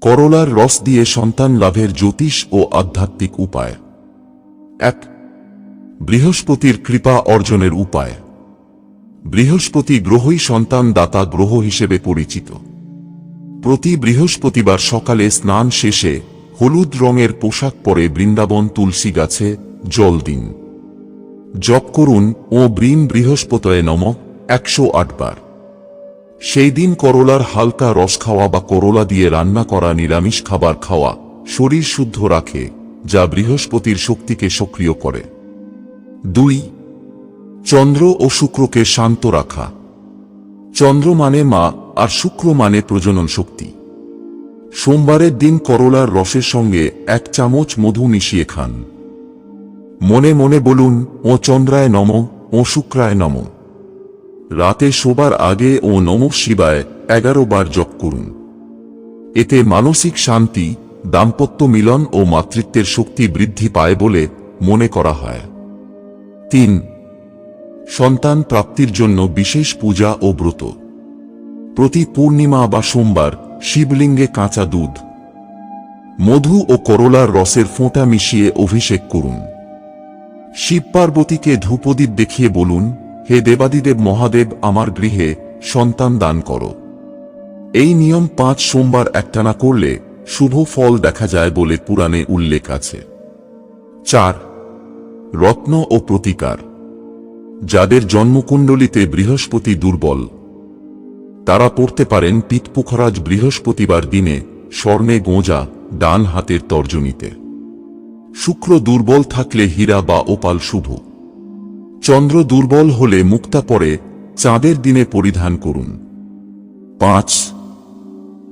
করলার রস দিয়ে সন্তান লাভের জ্যোতিষ ও আধ্যাত্মিক উপায়। এক, বৃহস্পতির কৃপা অর্জনের উপায়। বৃহস্পতি গ্রহই সন্তান দাতা গ্রহ হিসেবে পরিচিত। প্রতি বৃহস্পতিবার সকালে স্নান শেষে হলুদ রঙের পোশাক পরে বৃন্দাবন তুলসী গাছে জল দিন। জপ করুন ও ব্রিন বৃহস্পতয়ে নম একশো বার। সেই দিন করলার হালকা রস খাওয়া বা করলা দিয়ে রান্না করা নিরামিষ খাবার খাওয়া শরীর শুদ্ধ রাখে, যা বৃহস্পতির শক্তিকে সক্রিয় করে। দুই, চন্দ্র ও শুক্রকে শান্ত রাখা। চন্দ্র মানে মা, আর শুক্র মানে প্রজনন শক্তি। সোমবারের দিন করলার রসের সঙ্গে এক চামচ মধু মিশিয়ে খান। মনে মনে বলুন, ও চন্দ্রায় নম, ও শুক্রায় নম। রাতে শোবার আগে ও নম শিবায় এগারো বার জপ করুন। এতে মানসিক শান্তি, দাম্পত্য মিলন ও মাতৃত্বের শক্তি বৃদ্ধি পায় বলে মনে করা হয়। তিন, সন্তান প্রাপ্তির জন্য বিশেষ পূজা ও ব্রত। প্রতি পূর্ণিমা বা সোমবার শিবলিঙ্গে কাঁচা দুধ। মধু ও করলার রসের ফোঁটা মিশিয়ে অভিষেক করুন। শিব পার্বতীকে ধূপদীপ দেখিয়ে বলুন হে দেবাদিদেব মহাদেব আমার গৃহে সন্তান দান করো। এই নিয়ম পাঁচ সোমবার একটানা করলে শুভ ফল দেখা যায় বলে পুরাণে উল্লেখ আছে। চার, রত্ন ও প্রতিকার। যাদের জন্মকুণ্ডলিতে বৃহস্পতি দুর্বল, তারা পড়তে পারেন পিতপুখরাজ বৃহস্পতিবার দিনে স্বর্ণে গোঁজা ডান হাতের তর্জনীতে। শুক্র দুর্বল থাকলে হীরা বা ওপাল শুভ। চন্দ্র দুর্বল হলে মুক্তা পরে চাঁদের দিনে পরিধান করুন। পাঁচ,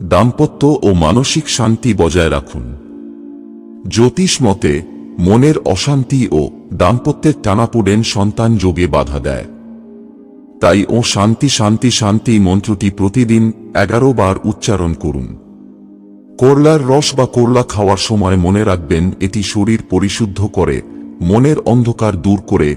দাম্পত্য ও মানসিক শান্তি বজায় রাখুন। জ্যোতিষ মতে, মনের অশান্তি ও দাম্পত্যের টানাপোড়েন সন্তান যোগে বাধা দেয়। তাই ও শান্তি শান্তি শান্তি মন্ত্রটি প্রতিদিন এগারো বার উচ্চারণ করুন। করলার রস বা করলা খাওয়ার সময় মনে রাখবেন এটি শরীর পরিশুদ্ধ করে, মনের অন্ধকার দূর করে